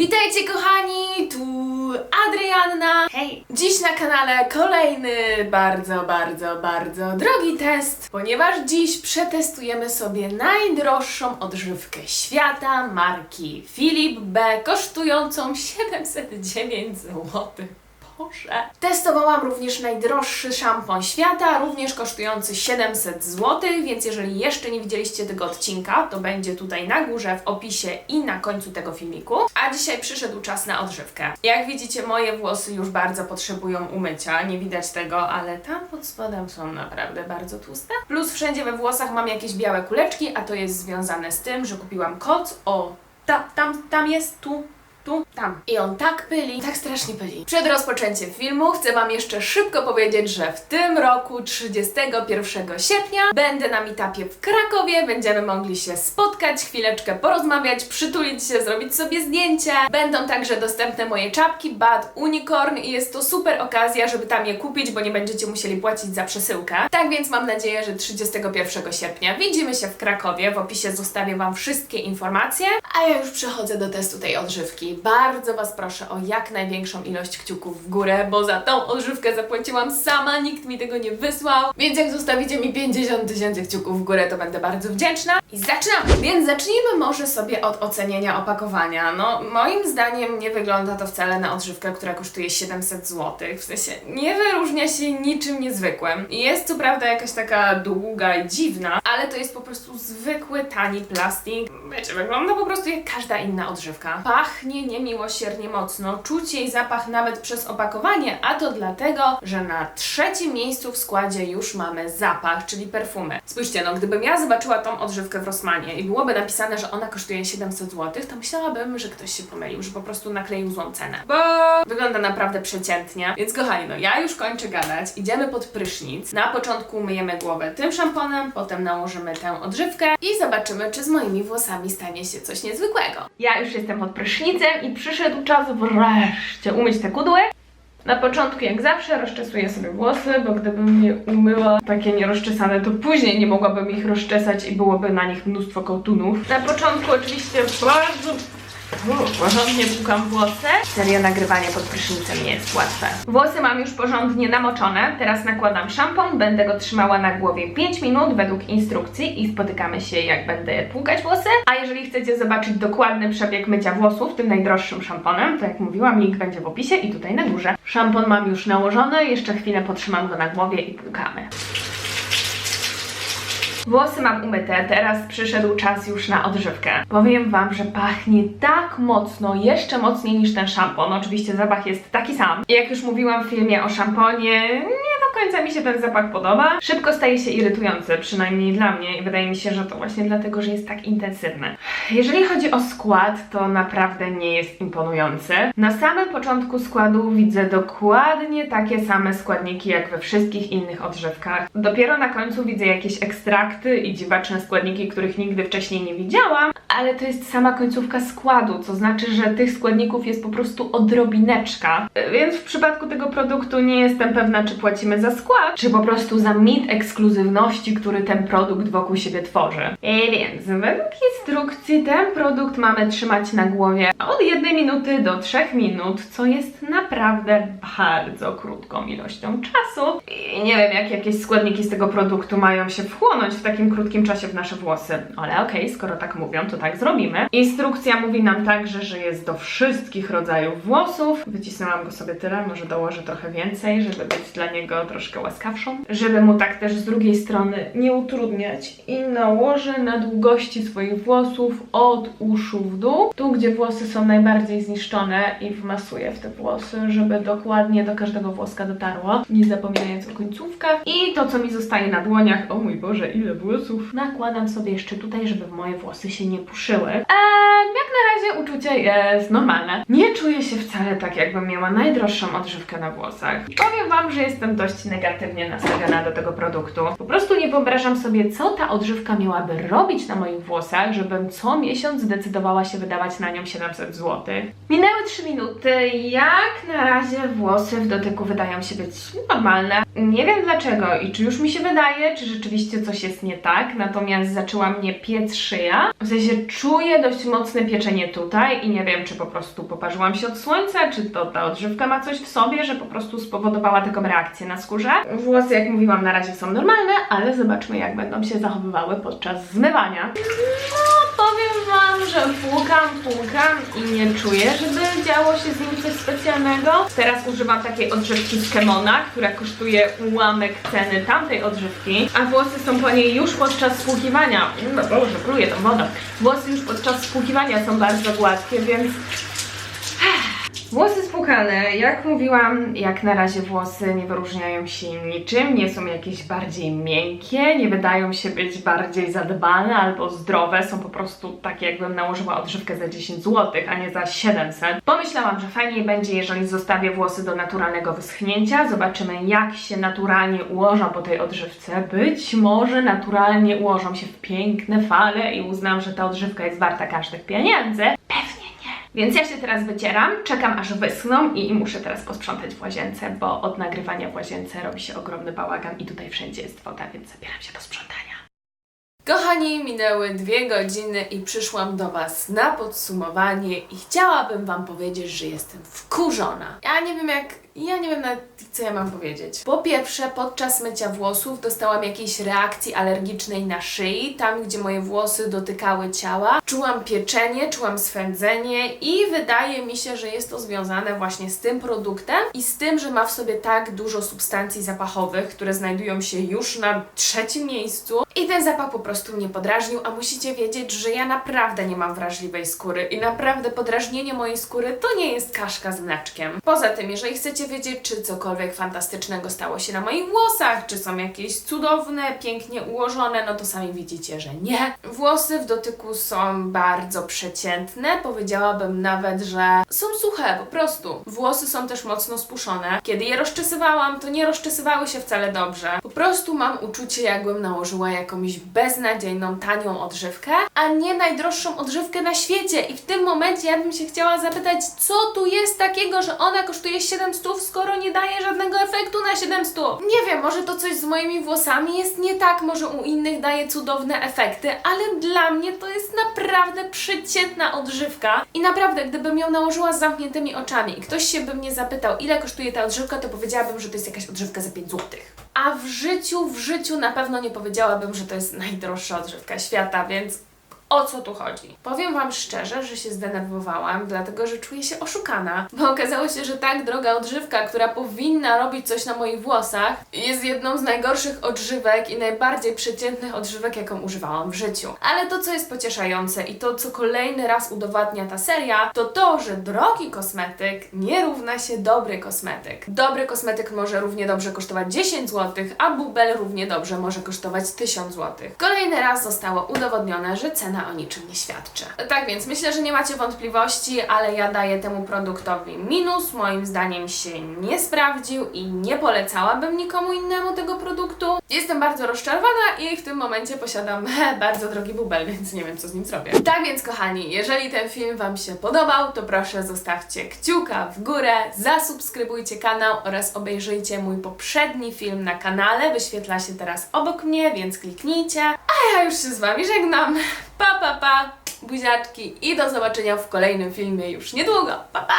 Witajcie kochani, tu Adrianna. Hej! Dziś na kanale kolejny bardzo, bardzo, bardzo drogi test, ponieważ dziś przetestujemy sobie najdroższą odżywkę świata marki Philip B, kosztującą 709 zł. Boże. Testowałam również najdroższy szampon świata, również kosztujący 700 zł, więc jeżeli jeszcze nie widzieliście tego odcinka, to będzie tutaj na górze w opisie i na końcu tego filmiku. A dzisiaj przyszedł czas na odżywkę. Jak widzicie, moje włosy już bardzo potrzebują umycia, nie widać tego, ale tam pod spodem są naprawdę bardzo tłuste. Plus wszędzie we włosach mam jakieś białe kuleczki, a to jest związane z tym, że kupiłam koc, o, ta, tam, tam jest, tu, tu, tam. I on tak pyli, tak strasznie pyli. Przed rozpoczęciem filmu chcę Wam jeszcze szybko powiedzieć, że w tym roku, 31 sierpnia, będę na meetupie w Krakowie. Będziemy mogli się spotkać, chwileczkę porozmawiać, przytulić się, zrobić sobie zdjęcie. Będą także dostępne moje czapki Bad Unicorn i jest to super okazja, żeby tam je kupić, bo nie będziecie musieli płacić za przesyłkę. Tak więc mam nadzieję, że 31 sierpnia widzimy się w Krakowie. W opisie zostawię Wam wszystkie informacje, a ja już przechodzę do testu tej odżywki. Bardzo Was proszę o jak największą ilość kciuków w górę, bo za tą odżywkę zapłaciłam sama, nikt mi tego nie wysłał. Więc jak zostawicie mi 50 tysięcy kciuków w górę, to będę bardzo wdzięczna. I zaczynamy! Więc zacznijmy może sobie od ocenienia opakowania. No, moim zdaniem nie wygląda to wcale na odżywkę, która kosztuje 700 zł. W sensie nie wyróżnia się niczym niezwykłym. Jest co prawda jakaś taka długa i dziwna, ale to jest po prostu zwykły, tani plastik. Wiecie, wygląda po prostu jak każda inna odżywka. Pachnie niemiłosiernie mocno, czuć jej zapach nawet przez opakowanie, a to dlatego, że na trzecim miejscu w składzie już mamy zapach, czyli perfumy. Spójrzcie, no gdybym ja zobaczyła tą odżywkę w Rossmanie i byłoby napisane, że ona kosztuje 700 zł, to myślałabym, że ktoś się pomylił, że po prostu nakleił złą cenę. Bo wygląda naprawdę przeciętnie. Więc kochani, no ja już kończę gadać, idziemy pod prysznic. Na początku myjemy głowę tym szamponem, potem nałożymy tę odżywkę i zobaczymy, czy z moimi włosami stanie się coś niezwykłego. Ja już jestem pod prysznicem i przyszedł czas wreszcie umyć te kudły. Na początku, jak zawsze, rozczesuję sobie włosy, bo gdybym je umyła takie nierozczesane, to później nie mogłabym ich rozczesać i byłoby na nich mnóstwo kołtunów. Na początku oczywiście bardzo porządnie płukam włosy. Serio, nagrywanie pod prysznicem nie jest łatwe. Włosy mam już porządnie namoczone. Teraz nakładam szampon. Będę go trzymała na głowie 5 minut według instrukcji i spotykamy się jak będę płukać włosy. A jeżeli chcecie zobaczyć dokładny przebieg mycia włosów tym najdroższym szamponem, to jak mówiłam, link będzie w opisie i tutaj na górze. Szampon mam już nałożony, jeszcze chwilę potrzymam go na głowie i płukamy. Włosy mam umyte, teraz przyszedł czas już na odżywkę. Powiem Wam, że pachnie tak mocno, jeszcze mocniej niż ten szampon. Oczywiście zapach jest taki sam. Jak już mówiłam w filmie o szamponie, nie końca mi się ten zapach podoba. Szybko staje się irytujący, przynajmniej dla mnie i wydaje mi się, że to właśnie dlatego, że jest tak intensywny. Jeżeli chodzi o skład, to naprawdę nie jest imponujący. Na samym początku składu widzę dokładnie takie same składniki jak we wszystkich innych odżywkach. Dopiero na końcu widzę jakieś ekstrakty i dziwaczne składniki, których nigdy wcześniej nie widziałam, ale to jest sama końcówka składu, co znaczy, że tych składników jest po prostu odrobineczka. Więc w przypadku tego produktu nie jestem pewna, czy płacimy za skład, czy po prostu za mit ekskluzywności, który ten produkt wokół siebie tworzy. I więc według instrukcji ten produkt mamy trzymać na głowie od 1 minuty do 3 minut, co jest naprawdę bardzo krótką ilością czasu. I nie wiem, jak jakieś składniki z tego produktu mają się wchłonąć w takim krótkim czasie w nasze włosy. Ale okej, skoro tak mówią, to tak zrobimy. Instrukcja mówi nam także, że jest do wszystkich rodzajów włosów. Wycisnęłam go sobie tyle, może dołożę trochę więcej, żeby być dla niego troszkę łaskawszą. Żeby mu tak też z drugiej strony nie utrudniać. I nałożę na długości swoich włosów od uszu w dół. Tu, gdzie włosy są najbardziej zniszczone i wmasuję w te włosy, żeby dokładnie do każdego włoska dotarło. Nie zapominając o I to, co mi zostaje na dłoniach, o mój Boże, ile włosów. Nakładam sobie jeszcze tutaj, żeby moje włosy się nie puszyły. Eee, jak na razie uczucie jest normalne. Nie czuję się wcale tak, jakbym miała najdroższą odżywkę na włosach. Powiem Wam, że jestem dość dość negatywnie nastawiona do tego produktu. Po prostu nie wyobrażam sobie, co ta odżywka miałaby robić na moich włosach, żebym co miesiąc zdecydowała się wydawać na nią 700 zł. Minęły 3 minuty. Jak na razie włosy w dotyku wydają się być normalne. Nie wiem dlaczego i czy już mi się wydaje, czy rzeczywiście coś jest nie tak, natomiast zaczęła mnie piec szyja. W sensie czuję dość mocne pieczenie tutaj i nie wiem, czy po prostu poparzyłam się od słońca, czy to ta odżywka ma coś w sobie, że po prostu spowodowała taką reakcję na skórze. Włosy, jak mówiłam, na razie są normalne, ale zobaczmy, jak będą się zachowywały podczas zmywania. No, powiem Wam, że płukam, płukam i nie czuję, żeby działo się z nim coś specjalnego. Teraz używam takiej odżywki z Kemona, która kosztuje ułamek ceny tamtej odżywki, a włosy są po niej już podczas spłukiwania. No Boże, pluję tą wodą. Włosy już podczas spłukiwania są bardzo gładkie, więc Włosy spłukane. Jak mówiłam, jak na razie włosy nie wyróżniają się niczym, nie są jakieś bardziej miękkie, nie wydają się być bardziej zadbane albo zdrowe, są po prostu takie jakbym nałożyła odżywkę za 10 zł, a nie za 700. Pomyślałam, że fajniej będzie, jeżeli zostawię włosy do naturalnego wyschnięcia. Zobaczymy, jak się naturalnie ułożą po tej odżywce. Być może naturalnie ułożą się w piękne fale i uznam, że ta odżywka jest warta każdych pieniędzy. Więc ja się teraz wycieram, czekam aż wyschną i muszę teraz posprzątać w łazience, bo od nagrywania w łazience robi się ogromny bałagan i tutaj wszędzie jest woda, więc zabieram się do sprzątania. Kochani, minęły dwie godziny i przyszłam do Was na podsumowanie i chciałabym Wam powiedzieć, że jestem wkurzona. Ja nie wiem jak, ja nie wiem nawet co ja mam powiedzieć. Po pierwsze, podczas mycia włosów dostałam jakiejś reakcji alergicznej na szyi, tam gdzie moje włosy dotykały ciała. Czułam pieczenie, czułam swędzenie i wydaje mi się, że jest to związane właśnie z tym produktem i z tym, że ma w sobie tak dużo substancji zapachowych, które znajdują się już na trzecim miejscu i ten zapach po prostu mnie podrażnił, a musicie wiedzieć, że ja naprawdę nie mam wrażliwej skóry i naprawdę podrażnienie mojej skóry to nie jest kaszka z mleczkiem. Poza tym, jeżeli chcecie wiedzieć, czy cokolwiek fantastycznego stało się na moich włosach, czy są jakieś cudowne, pięknie ułożone, no to sami widzicie, że nie. Włosy w dotyku są bardzo przeciętne, powiedziałabym nawet, że są suche po prostu. Włosy są też mocno spuszone. Kiedy je rozczesywałam, to nie rozczesywały się wcale dobrze. Po prostu mam uczucie, jakbym nałożyła jakąś beznadziejną, tanią odżywkę, a nie najdroższą odżywkę na świecie. I w tym momencie ja bym się chciała zapytać, co tu jest takiego, że ona kosztuje 700, skoro nie daje żadnego efektu na 700? Nie wiem, może to coś z moimi włosami jest nie tak, może u innych daje cudowne efekty, ale dla mnie to jest naprawdę przeciętna odżywka. I naprawdę, gdybym ją nałożyła z zamkniętymi oczami i ktoś się by mnie zapytał, ile kosztuje ta odżywka, to powiedziałabym, że to jest jakaś odżywka za 5 złotych. A w życiu, w życiu na pewno nie powiedziałabym, że to jest najdroższa odżywka świata, więc o co tu chodzi? Powiem Wam szczerze, że się zdenerwowałam, dlatego że czuję się oszukana, bo okazało się, że tak droga odżywka, która powinna robić coś na moich włosach, jest jedną z najgorszych odżywek i najbardziej przeciętnych odżywek, jaką używałam w życiu. Ale to, co jest pocieszające i to, co kolejny raz udowadnia ta seria, to to, że drogi kosmetyk nie równa się dobry kosmetyk. Dobry kosmetyk może równie dobrze kosztować 10 zł, a bubel równie dobrze może kosztować 1000 zł. Kolejny raz zostało udowodnione, że cena o niczym nie świadczy. Tak więc myślę, że nie macie wątpliwości, ale ja daję temu produktowi minus. Moim zdaniem się nie sprawdził i nie polecałabym nikomu innemu tego produktu. Jestem bardzo rozczarowana i w tym momencie posiadam bardzo drogi bubel, więc nie wiem co z nim zrobię. Tak więc kochani, jeżeli ten film Wam się podobał, to proszę zostawcie kciuka w górę, zasubskrybujcie kanał oraz obejrzyjcie mój poprzedni film na kanale. Wyświetla się teraz obok mnie, więc kliknijcie. A ja już się z Wami żegnam. Pa, pa, pa, buziaczki i do zobaczenia w kolejnym filmie już niedługo. Pa, pa!